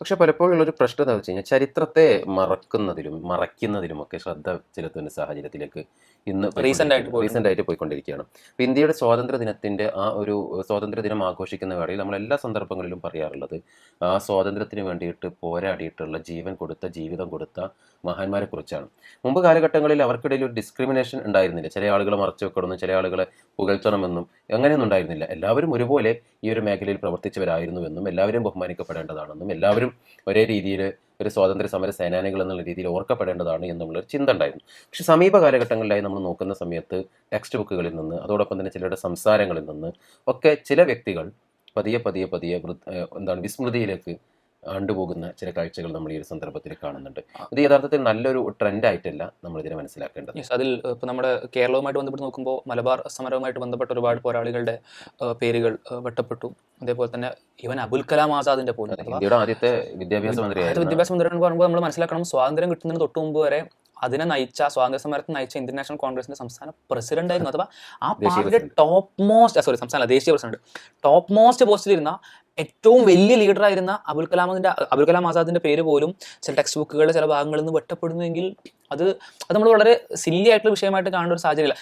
പക്ഷെ പലപ്പോഴും ഉള്ളൊരു പ്രശ്നം എന്താ വെച്ച് കഴിഞ്ഞാൽ ചരിത്രത്തെ മറക്കുന്നതിലും മറയ്ക്കുന്നതിലും ഒക്കെ ശ്രദ്ധ ചെലുത്തുന്ന സാഹചര്യത്തിലേക്ക് ഇന്ന് റീസെന്റ് ആയിട്ട് റീസെന്റ് ആയിട്ട് പോയിക്കൊണ്ടിരിക്കുകയാണ്. അപ്പോൾ ഇന്ത്യയുടെ സ്വാതന്ത്ര്യ ദിനത്തിന്റെ ആ ഒരു സ്വാതന്ത്ര്യ ദിനം ആഘോഷിക്കുന്ന വേളയിൽ നമ്മൾ എല്ലാ സന്ദർഭങ്ങളിലും പറയാറുള്ളത് ആ സ്വാതന്ത്ര്യത്തിന് വേണ്ടിയിട്ട് പോരാടിയിട്ടുള്ള ജീവൻ കൊടുത്ത ജീവിതം കൊടുത്ത മഹാന്മാരെ കുറിച്ചാണ് മുമ്പ് കാലഘട്ടങ്ങളിൽ അവർക്കിടയിൽ ഒരു ഡിസ്ക്രിമിനേഷൻ ഉണ്ടായിരുന്നില്ല. ചില ആളുകളെ മറച്ചു വെക്കണമെന്നും ചില ആളുകളെ പുകഴ്ത്തണമെന്നും അങ്ങനെയൊന്നും ഉണ്ടായിരുന്നില്ല. എല്ലാവരും ഒരുപോലെ ഈ ഒരു മേഖലയിൽ പ്രവർത്തിച്ചവരായിരുന്നുവെന്നും എല്ലാവരും ബഹുമാനിക്കപ്പെടേണ്ടതാണെന്നും എല്ലാവരും ഒരേ രീതിയിൽ ഒരു സ്വാതന്ത്ര്യ സമര സേനാനികൾ എന്നുള്ള രീതിയിൽ ഓർക്കപ്പെടേണ്ടതാണ് എന്നുള്ളൊരു ചിന്ത ഉണ്ടായിരുന്നു. പക്ഷെ സമീപ കാലഘട്ടങ്ങളിലായി നമ്മൾ നോക്കുന്ന സമയത്ത് ടെക്സ്റ്റ് ബുക്കുകളിൽ നിന്ന് അതോടൊപ്പം തന്നെ ചിലരുടെ സംസാരങ്ങളിൽ നിന്ന് ഒക്കെ ചില വ്യക്തികൾ പതിയെ പതിയെ പതിയെ എന്താണ് വിസ്മൃതിയിലേക്ക് ആണ്ടുപോകുന്ന ചില കാഴ്ചകൾ നമ്മൾ ഈ ഒരു സന്ദർഭത്തിൽ കാണുന്നുണ്ട്. ഇത് യഥാർത്ഥത്തിൽ നല്ലൊരു ട്രെൻഡ് ആയിട്ടല്ല നമ്മൾ ഇതിനെ മനസ്സിലാക്കേണ്ടത് അതിൽ ഇപ്പോൾ നമ്മുടെ കേരളവുമായിട്ട് ബന്ധപ്പെട്ട് നോക്കുമ്പോൾ മലബാർ സമരവുമായിട്ട് ബന്ധപ്പെട്ട ഒരുപാട് പോരാളികളുടെ പേരുകൾ വെട്ടപ്പെട്ടു. അതേപോലെ തന്നെ ഇവൻ അബുൽ കലാം ആസാദിന്റെ പോലും ഇന്ത്യയുടെ ആദ്യത്തെ വിദ്യാഭ്യാസ മന്ത്രി വിദ്യാഭ്യാസ മന്ത്രി എന്ന് പറയുമ്പോൾ നമ്മൾ മനസ്സിലാക്കണം സ്വാതന്ത്ര്യം കിട്ടുന്നതിന് തൊട്ട് മുമ്പ് വരെ അതിനെ നയിച്ച സ്വാതന്ത്ര്യ സമരത്തെ നയിച്ച ഇന്ത്യൻ നാഷണൽ കോൺഗ്രസിന്റെ സംസ്ഥാന പ്രസിഡന്റ് ആയിരുന്നു. അഥവാ ആ പാർട്ടിയുടെ ടോപ്പ് മോസ്റ്റ് സോറി സംസ്ഥാന ദേശീയ പ്രസിഡന്റ് ടോപ്പ് മോസ്റ്റ് പോസ്റ്റിലിരുന്ന ഏറ്റവും വലിയ ലീഡർ ലീഡറായിരുന്ന അബുൽ കലാമിന്റെ അബുൽ കലാം ആസാദിന്റെ പേര് പോലും ചില ടെക്സ്റ്റ് ബുക്കുകളുടെ ചില ഭാഗങ്ങളിൽ നിന്ന് വെട്ടപ്പെടുന്നുവെങ്കിൽ അത് അത് നമ്മൾ വളരെ സില്ലി ആയിട്ടുള്ള വിഷയമായിട്ട് കാണേണ്ട ഒരു സാഹചര്യമില്ല